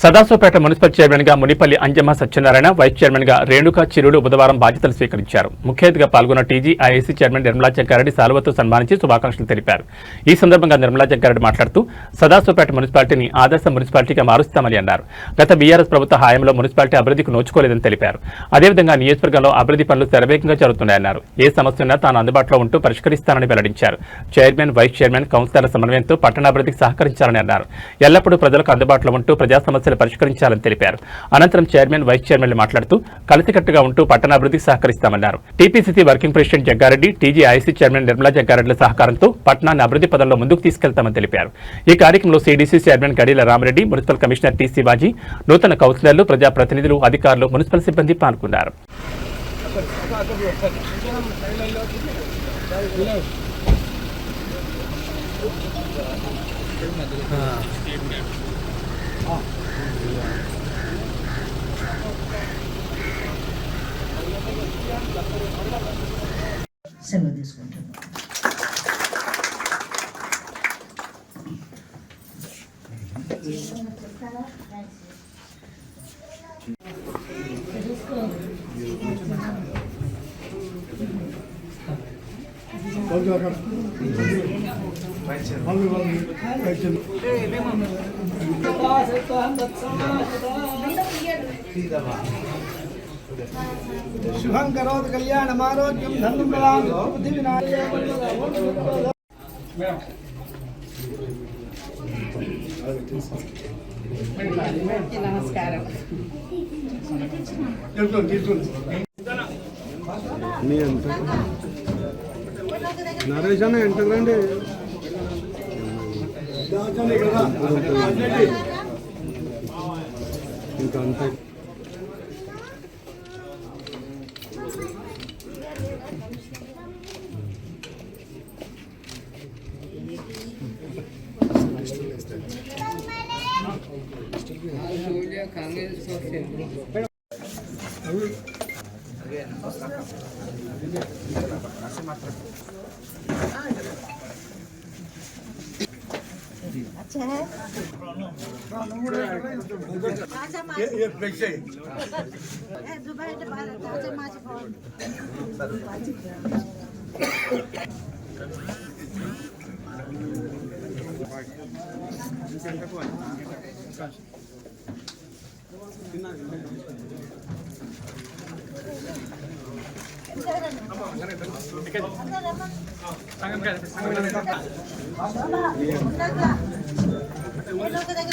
Sadasivpet municipal చైర్మన్గా Munipalli Anjamma Satyanarayana vice చైర్మన్గా రేణుకా చిరుడు బుధవారం బాధ్యతలు స్వీకరించారు. ముఖ్య అతిథిగా పాల్గొన్న టీజీ చైర్మన్ నిర్మలా జంకారెడ్డి సాల్వతో సన్మానించి శుభాకాంక్షలు తెలిపారు. ఈ సందర్భంగా నిర్మలా జంకారెడ్డి మాట్లాడుతూ సదాశివపేట మున్సిపాలిటీని ఆదర్శ మున్సిపాలిటీగా మారుస్తామని అన్నారు. గత బీఆర్ఎస్ ప్రభుత్వ హయాంలో మున్సిపాలిటీ అభివృద్ధికి నోచుకోలేదని తెలిపారు. అదేవిధంగా నియోజకవర్గంలో అభివృద్ధి పనులు శరవేగంగా జరుగుతున్నాయన్నారు. ఏ సమస్య ఉన్నా తాను అందుబాటులో ఉంటూ పరిష్కరిస్తానని వెల్లడించారు. చైర్మన్ వైస్ చైర్మన్ కౌన్సిలర్ల సమన్వయంతో పట్టణాభివృద్ధికి సహకరించాలని అన్నారు. ఎల్లప్పుడూ ప్రజలకు అందుబాటులో ఉంటూ ప్రజా సమస్యలు పరిష్కరించాలని తెలిపారు. అనంతరం చైర్మన్ వైస్ చైర్మన్లు మాట్లాడుతూ కలిసికట్టుగా ఉంటూ పట్టణాభివృద్ధికి సహకరిస్తామన్నారు. TPCC working president Jaggareddy TG IC chairman Nirmala జగ్గారెడ్డిల సహకారంతో పట్టణాన్ని అభివృద్ధి పదంలో ముందుకు తీసుకెళ్తామని తెలిపారు. ఈ కార్యక్రమంలో CDC chairman Gadila Ramareddy municipal commissioner T Shivaji నూతన కౌన్సిలర్లు ప్రజాప్రతినిధులు అధికారులు మున్సిపల్ సిబ్బంది పాల్గొన్నారు. సెలవు తీసుకుంటున్నాను శుభం కరోతు కళ్యాణం ఆరోగ్యం ధనం బలాం బుద్ధి వినాయక నమస్కారం నరేష్ అన్న ఎంటర్ రండి? ఇంకా అంతే కాంగ్రెస్ पीछे Thank you.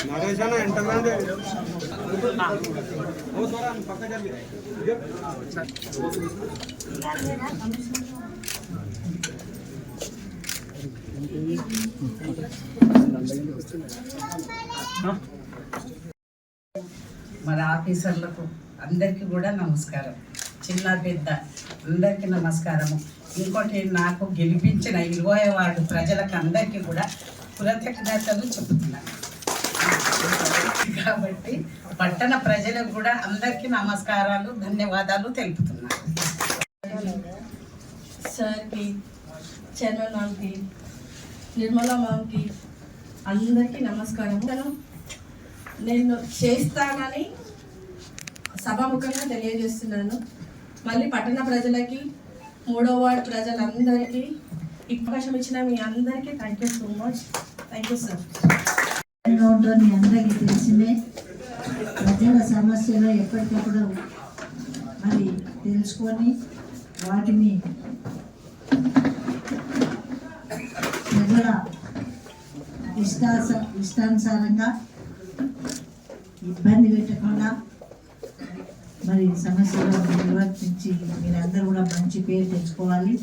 నరేషానా ఎంటర్మెంట్ ఓ సోరా పక్క జరిగి Huh? మరి ఆఫీసర్లకు అందరికీ కూడా నమస్కారం. చిన్న పెద్ద అందరికీ నమస్కారము. ఇంకోటి నాకు గెలిపించిన ఇరవై వార్డు ప్రజలకు అందరికీ కూడా కృతజ్ఞతలు చెబుతున్నాను. కాబట్టి పట్టణ ప్రజలకు కూడా అందరికీ నమస్కారాలు ధన్యవాదాలు తెలుపుతున్నాను. సార్కి చైర్మన్ మ్యామ్కి నిర్మలా మ్యామ్కి అందరికీ నమస్కారం నేను చేస్తానని సభాముఖంగా తెలియజేస్తున్నాను. మళ్ళీ పట్టణ ప్రజలకి మూడో వార్డ్ ప్రజలందరికీ ఈ అవకాశం ఇచ్చిన మీ అందరికీ thank you so much thank you sir ఉంటుందో మీ అందరికీ తెలిసిందే. ప్రజల సమస్యలు ఎప్పటికప్పుడు మరి తెలుసుకొని వాటిని ప్రజల ఇష్టాస ఇష్టానుసారంగా ఇబ్బంది పెట్టకుండా మరి సమస్యలు నిర్వర్తించి మీరందరూ కూడా మంచి పేరు తెచ్చుకోవాలి.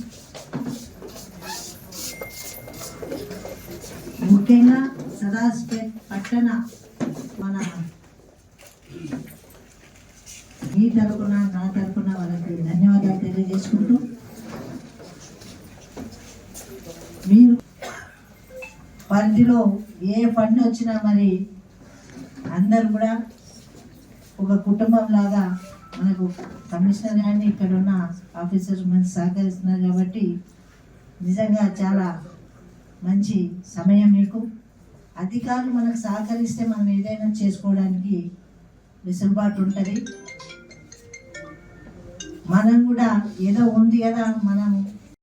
ముఖ్యంగా సదాస్పేట్ పట్టణ మన మీ తరపున నా తరపున వాళ్ళకి ధన్యవాదాలు తెలియజేసుకుంటూ మీరు పరిధిలో ఏ ఫండ్ వచ్చినా మరి అందరు కూడా ఒక కుటుంబం లాగా మనకు కమిషనర్ కానీ ఇక్కడ ఉన్న ఆఫీసర్స్ మంచి సహకరిస్తున్నారు కాబట్టి నిజంగా చాలా మంచి సమయం మీకు. అధికారులు మనకు సహకరిస్తే మనం ఏదైనా చేసుకోవడానికి వెసులుబాటు ఉంటుంది. మనం కూడా ఏదో ఉంది కదా మనం